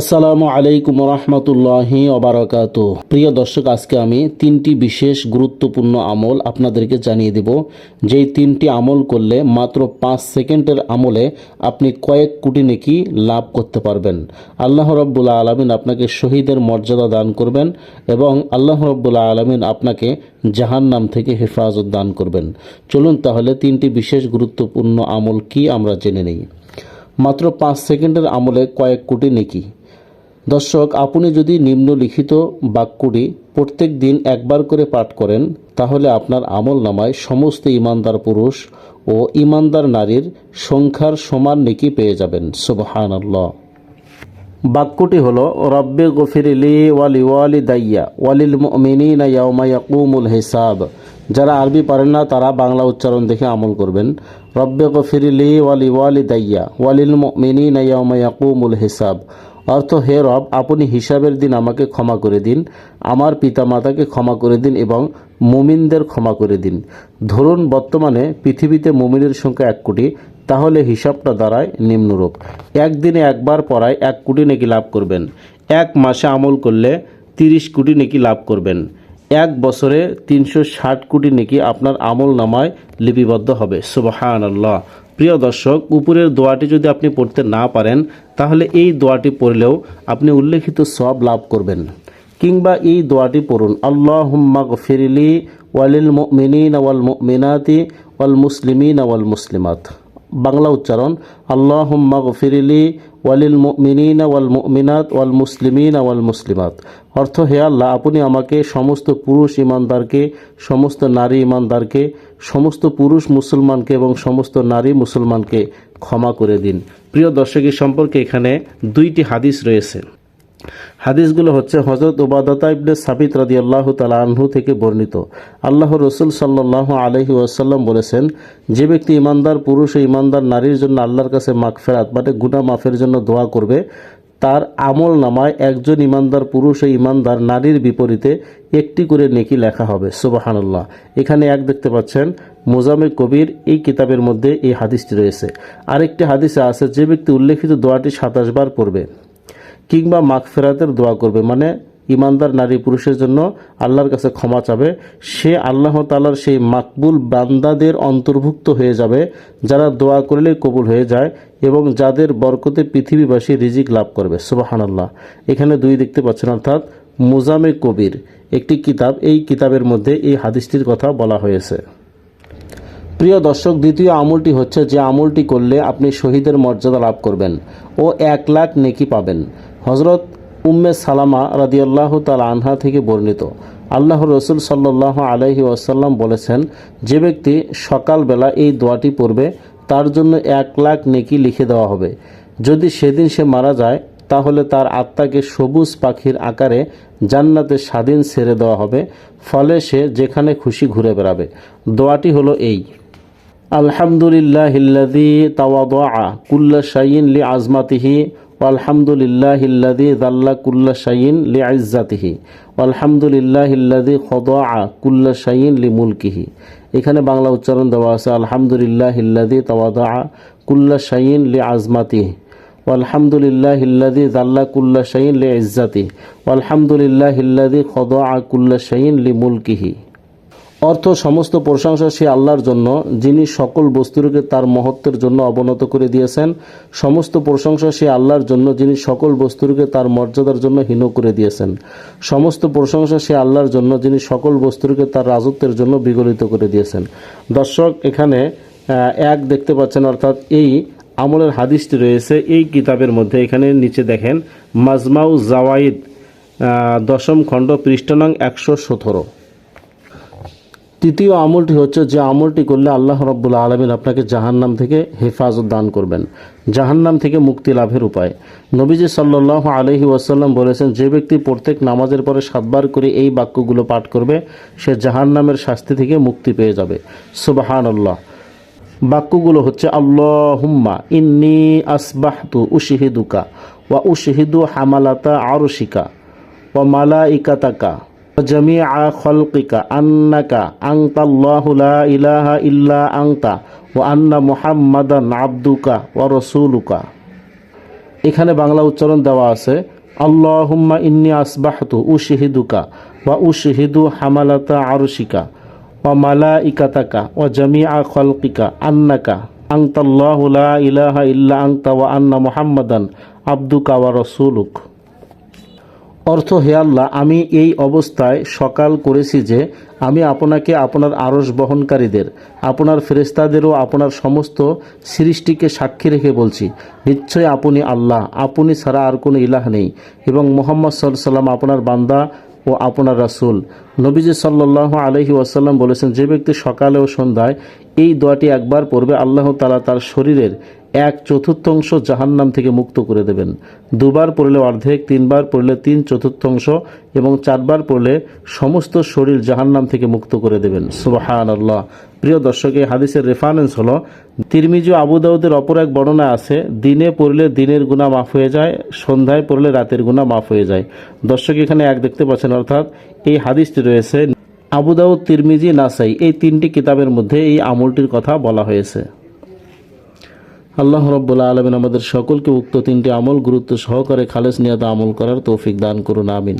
আসসালামু আলাইকুম রহমতুল্লাহি অবরাকাত প্রিয় দর্শক, আজকে আমি তিনটি বিশেষ গুরুত্বপূর্ণ আমল আপনাদেরকে জানিয়ে দেব। যেই তিনটি আমল করলে মাত্র পাঁচ সেকেন্ডের আমলে আপনি কয়েক কোটি নেকি লাভ করতে পারবেন। আল্লাহ রব্বুল্লা আলমিন আপনাকে শহীদের মর্যাদা দান করবেন এবং আল্লাহ রব্বুল্লা আলমিন আপনাকে জাহান্নাম থেকে হেফাজত দান করবেন। চলুন তাহলে তিনটি বিশেষ গুরুত্বপূর্ণ আমল কি আমরা জেনে নিই। মাত্র পাঁচ সেকেন্ডের আমলে কয়েক কোটি নেকি দর্শক, আপনি যদি নিম্নলিখিত বাক্যটি প্রত্যেক দিন একবার করে পাঠ করেন, তাহলে আপনার আমল নামায় সমস্ত ইমানদার পুরুষ ও ইমানদার নারীর সংখ্যার সমান নেকি পেয়ে যাবেন। সুবহান বাক্যটি হলো, রব্বে গফিরিলি ওয়ালি ওয়ালি দাইয়া ওয়ালিল মিনা ইয়াকুমুল হিসাব। যারা আরবি পারেন না, তারা বাংলা উচ্চারণ দেখে আমল করবেন। রব্বে গফিরিলি ওয়ালি ওয়ালি দাইয়া ওয়ালিল মিনা ইয়াউমা ইয়াকুমুল হিসাব। অর্থ, হে রব, আপনি হিসাবের দিন আমাকে ক্ষমা করে দিন, আমার পিতামাতাকে ক্ষমা করে দিন এবং মুমিনদের ক্ষমা করে দিন। ধরুন, বর্তমানে পৃথিবীতে মুমিনের সংখ্যা এক কোটি, তাহলে হিসাবটা দাঁড়ায় নিম্নরূপ। একদিনে একবার পড়ায় এক কোটি নাকি লাভ করবেন। এক মাসে আমল করলে তিরিশ কোটি নাকি লাভ করবেন। এক বছরে তিনশো ষাট কোটি নাকি আপনার আমল নামায় লিপিবদ্ধ হবে। সুবহান আল্লাহ প্রিয় দর্শক, উপরের দোয়াটি যদি আপনি পড়তে না পারেন, তাহলে এই দোয়াটি পড়লেও আপনি উল্লেখিত সব লাভ করবেন। কিংবা এই দোয়াটি পড়ুন আল্লাহ হুম্মা গফিরিলি ওয়ালিল মিনিন ওয়াল মিনাতি ওয়াল মুসলিমিন ওয়াল মুসলিমাত। বাংলা উচ্চারণ আল্লাহ হুম্মা গফিরিলি ওয়ালিল মিনিনা ওয়াল মিনাত ওয়াল মুসলিমিন ওয়াল মুসলিমাত। অর্থ, হে আল্লাহ, আপনি আমাকে সমস্ত পুরুষ ইমানদারকে, সমস্ত নারী ইমানদারকে, সমস্ত পুরুষ মুসলমানকে এবং সমস্ত নারী মুসলমানকে ক্ষমা করে দিন। প্রিয় দর্শকের সম্পর্কে এখানে দুইটি হাদিস রয়েছে। হাদিসগুলো হচ্ছে হজরত ওবাদতা ইবনে সাবিত রাদি আল্লাহ আনহু থেকে বর্ণিত। আল্লাহ রসুল সাল্লাহ আলহি ওয়াসাল্লাম বলেছেন, যে ব্যক্তি ইমানদার পুরুষ ও ইমানদার নারীর জন্য আল্লাহর কাছে মাগফেরাত মানে গুনা মাফের জন্য দোয়া করবে, তার আমল নামায় একজন ইমানদার পুরুষ ও ইমানদার নারীর বিপরীতে একটি করে নেকি লেখা হবে। সুবাহানুল্লাহ। এখানে এক দেখতে পাচ্ছেন, মোজামে কবির এই কিতাবের মধ্যে এই হাদিসটি রয়েছে। আরেকটি হাদিসে আছে, যে ব্যক্তি উল্লেখিত দোয়াটি সাতাশ বার পড়বে কিংবা মাগফেরাতের দোয়া করবে। মানে ইমানদার নারী পুরুষের জন্য আল্লাহর কাছে ক্ষমা চাবে। সে আল্লাহ তালার সেই মাকবুল বান্দাদের অন্তর্ভুক্ত হয়ে যাবে, যারা দোয়া করলে কবুল হয়ে যায় এবং যাদের বরকতে পৃথিবীবাসী রিজিক লাভ করবে। সুবাহান আল্লাহ এখানে দুই দেখতে পাচ্ছেন, অর্থাৎ মুজামে কবির একটি কিতাব। এই কিতাবের মধ্যে এই হাদিসটির কথা বলা হয়েছে। প্রিয় দর্শক, দ্বিতীয় আমলটি হচ্ছে যে আমলটি করলে আপনি শহীদের মর্যাদা লাভ করবেন ও এক লাখ নেকি পাবেন। হজরত উম্মে সালামা রাদিয়াল্লাহ তাল আনহা থেকে বর্ণিত। আল্লাহ রসুল সাল্লাহ আলহি ওয়াসাল্লাম বলেছেন, যে ব্যক্তি সকালবেলা এই দোয়াটি পড়বে, তার জন্য এক লাখ নেকি লিখে দেওয়া হবে। যদি সেদিন সে মারা যায়, তাহলে তার আত্মাকে সবুজ পাখির আকারে জান্নাতে স্বাধীন ছেড়ে দেওয়া হবে। ফলে সে যেখানে খুশি ঘুরে বেড়াবে। দোয়াটি হলো এই। আলহামদুলিল্লাহিল্লাদি তাওয়াদা কুল্লা শাইন লি আজমাতিহি আলহামদুলিল্লাহিল্লাদি দাল্লা কুল্লা শাইন লি আইজাতিহি আলহামদুলিল্লাহিল্লাদি খদা কুল্লা শাইন লি মুলকিহি এখানে বাংলা উচ্চারণ দেওয়া আছে আলহামদুলিল্লাহিল্লাদি তাওয়াদা কুল্লা শাইন লি আজমাতিহি আলহামদুলিল্লাহিল্লাদি দাল্লা কুল্লা শাইন লি ইজ্জাতি আলহামদুলিল্লাহিল্লাদি খদা কুল্লা শাইন লি মুলকিহি অর্থ সমস্ত প্রশংসা সে আল্লাহর জন্য, যিনি সকল বস্তুরকে তার মহত্বের জন্য অবনত করে দিয়েছেন। সমস্ত প্রশংসা সে আল্লাহর জন্য, যিনি সকল বস্তুরকে তার মর্যাদার জন্য হীন করে দিয়েছেন। সমস্ত প্রশংসা সে আল্লাহর জন্য, যিনি সকল বস্তুরকে তার রাজত্বের জন্য বিগলিত করে দিয়েছেন। দর্শক, এখানে এক দেখতে পাচ্ছেন, অর্থাৎ এই আমলের হাদিসটি রয়েছে। এই কিতাবের মধ্যে এখানে নিচে দেখেন, মাজমাউ জাওয়াইদ দশম খণ্ড পৃষ্ঠানাং একশো সতেরো। তৃতীয় আমলটি হচ্ছে যে আমলটি করলে আল্লাহ রব্বুল আলমিন আপনাকে জাহান্নাম থেকে হেফাজত দান করবেন। জাহান্নাম থেকে মুক্তি লাভের উপায়। নবীজি সাল্লাহ আলহি ওয়াসাল্লাম বলেছেন, যে ব্যক্তি প্রত্যেক নামাজের পরে সাতবার করে এই বাক্যগুলো পাঠ করবে, সে জাহান্নামের শাস্তি থেকে মুক্তি পেয়ে যাবে। সুবাহান আল্লাহ বাক্যগুলো হচ্ছে আল্লাহ হুম্মা ইন্নি আসবাহতু উশিহিদুকা ওয়া উশিহিদু হামালাতা আরশিকা ওয়া মালা ইকাতাকা খলকিকা আন্নাকা আংতাল্লাহু লা ইলাহা ইল্লা আংতা ও আন্না মুহাম্মাদান আবদুকা ও রসুলুকা এখানে বাংলা উচ্চারণ দেওয়া আছে, আল্লাহুম্মা ইন্নি আসবাহতু উশহিদুকা ওয়া উশহিদু হামালাতা আরশিকা ওয়া মালাইকাতাকা ওয়া জামিআ খালকিকা আন্নাকা আনতাল্লাহু লা ইলাহা ইল্লা আনতা ওয়া আন্না মুহাম্মাদান আবদুকা ওয়া রাসূলুক। অর্থ, হে আল্লাহ, আমি এই অবস্থায় সকাল করেছি যে আমি আপনাকে আপনার আরস বহনকারীদের, আপনার ফেরেস্তাদেরও আপনার সমস্ত সৃষ্টিকে সাক্ষী রেখে বলছি। নিশ্চয় আপনি আল্লাহ, আপনি ছাড়া আর কোনো ইলাহ নেই এবং মোহাম্মদ সাল্লাম আপনার বান্দা ও আপনার রাসূল। নবীজি সাল্লাহ আলহি ওয়াসাল্লাম বলেছেন, যে ব্যক্তি সকালে ও সন্ধ্যায় এই দোয়াটি একবার পড়বে, আল্লাহ তালা তার শরীরের এক চতুর্থাংশ জাহান্নাম থেকে মুক্ত করে দেবেন। দুবার পড়লে অর্ধেক, তিনবার পড়লে তিন চতুর্থাংশ এবং চারবার পড়লে সমস্ত শরীর জাহান্নাম থেকে মুক্ত করে দেবেন। সুবাহান আল্লাহ প্রিয় দর্শক, এই হাদিসের রেফারেন্স হলো, তিরমিজু আবু দাউদের অপর এক বর্ণনা আছে, দিনে পড়লে দিনের গুণা মাফ হয়ে যায়, সন্ধ্যায় পড়লে রাতের গুণা মাফ হয়ে যায়। দর্শক, এখানে এক দেখতে পাচ্ছেন, অর্থাৎ এই হাদিসটি রয়েছে আবু দাউদ, তিরমিজি, নাসাই। এই তিনটি কিতাবের মধ্যে এই আমলটির কথা বলা হয়েছে। আল্লাহ রব্বুল্লা আলমিন আমাদের সকলকে উক্ত তিনটি আমল গুরুত্ব সহকারে খালেস নিয়াদ আমল করার তৌফিক দান করুন, আমিন।